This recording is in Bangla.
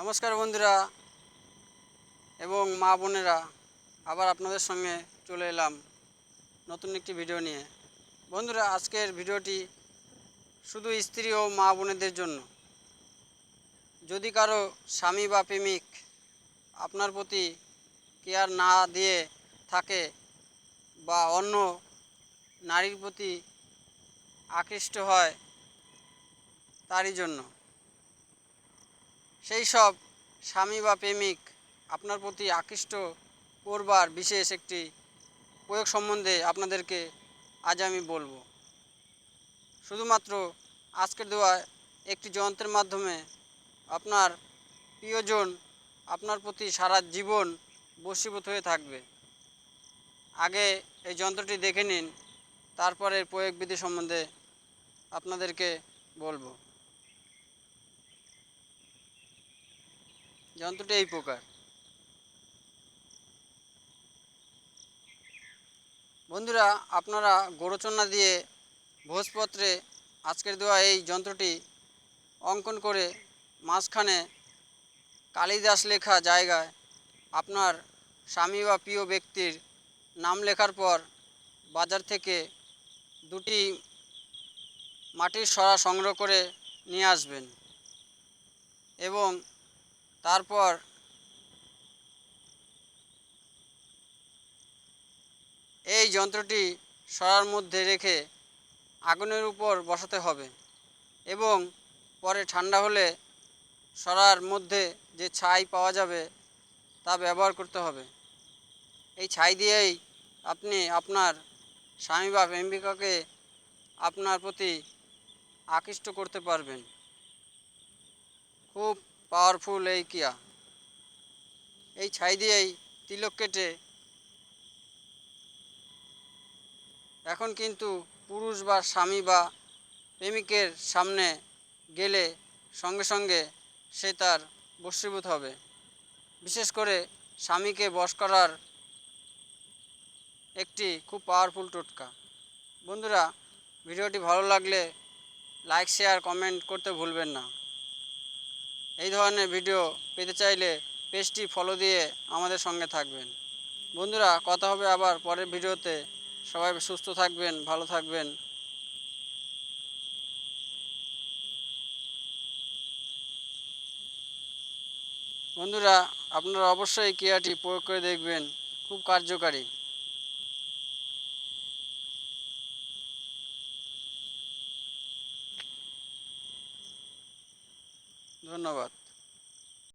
নমস্কার বন্ধুরা এবং মা বোনেরা, আবার আপনাদের সঙ্গে চলে এলাম নতুন একটি ভিডিও নিয়ে। বন্ধুরা, আজকের ভিডিওটি শুধু স্ত্রী ও মা বোনেদের জন্য। যদি কারও স্বামী বা প্রেমিক আপনার প্রতি কেয়ার না দিয়ে থাকে বা অন্য নারীর প্রতি আকৃষ্ট হয় তারই জন্য। সেই সব স্বামী বা প্রেমিক আপনার প্রতি আকৃষ্ট করবার বিশেষ একটি প্রয়োগ সম্বন্ধে আপনাদেরকে আজ আমি বলব। শুধুমাত্র আজকের দেওয়া একটি যন্ত্রের মাধ্যমে আপনার প্রিয়জন আপনার প্রতি সারা জীবন বশীভূত হয়ে থাকবে। আগে এই যন্ত্রটি দেখে নিন তারপরে প্রয়োগবিধি সম্বন্ধে আপনাদেরকে বলব। যন্ত্রটি এই প্রকার। বন্ধুরা, আপনারা গোরচনা দিয়ে ভোজপত্রে আজকের দেওয়া এই যন্ত্রটি অঙ্কন করে মাঝখানে কালিদাস লেখা জায়গায় আপনার স্বামী বা প্রিয় ব্যক্তির নাম লেখার পর বাজার থেকে দুটি মাটির সরা সংগ্রহ করে নিয়ে আসবেন এবং তারপর এই যন্ত্রটি সরার মধ্যে রেখে আগুনের উপর বসাতে হবে এবং পরে ঠান্ডা হলে সরার মধ্যে যে ছাই পাওয়া যাবে তা ব্যবহার করতে হবে। এই ছাই দিয়েই আপনি আপনার স্বামী বা প্রেমিকাকে আপনার প্রতি আকৃষ্ট করতে পারবেন। পাওয়ারফুল এই কিয়া। এই ছাই দিয়েই তিলক কেটে। এখন কিন্তু পুরুষ বা স্বামী বা প্রেমিকের সামনে গেলে সঙ্গে সঙ্গে সে তার বশীভূত হবে। বিশেষ করে স্বামীকে বশ করার একটি খুব পাওয়ারফুল টোটকা। বন্ধুরা, ভিডিওটি ভালো লাগলে লাইক, শেয়ার, কমেন্ট করতে ভুলবেন না। এই ধরনের ভিডিও পেতে চাইলে পেজটি ফলো দিয়ে আমাদের সঙ্গে থাকবেন। বন্ধুরা, কথা হবে আবার পরের ভিডিওতে। সবাই সুস্থ থাকবেন, ভালো থাকবেন। বন্ধুরা, আপনারা অবশ্যই ক্রিয়াটি প্রয়োগ করে দেখবেন। খুব কার্যকারী। ধন্যবাদ।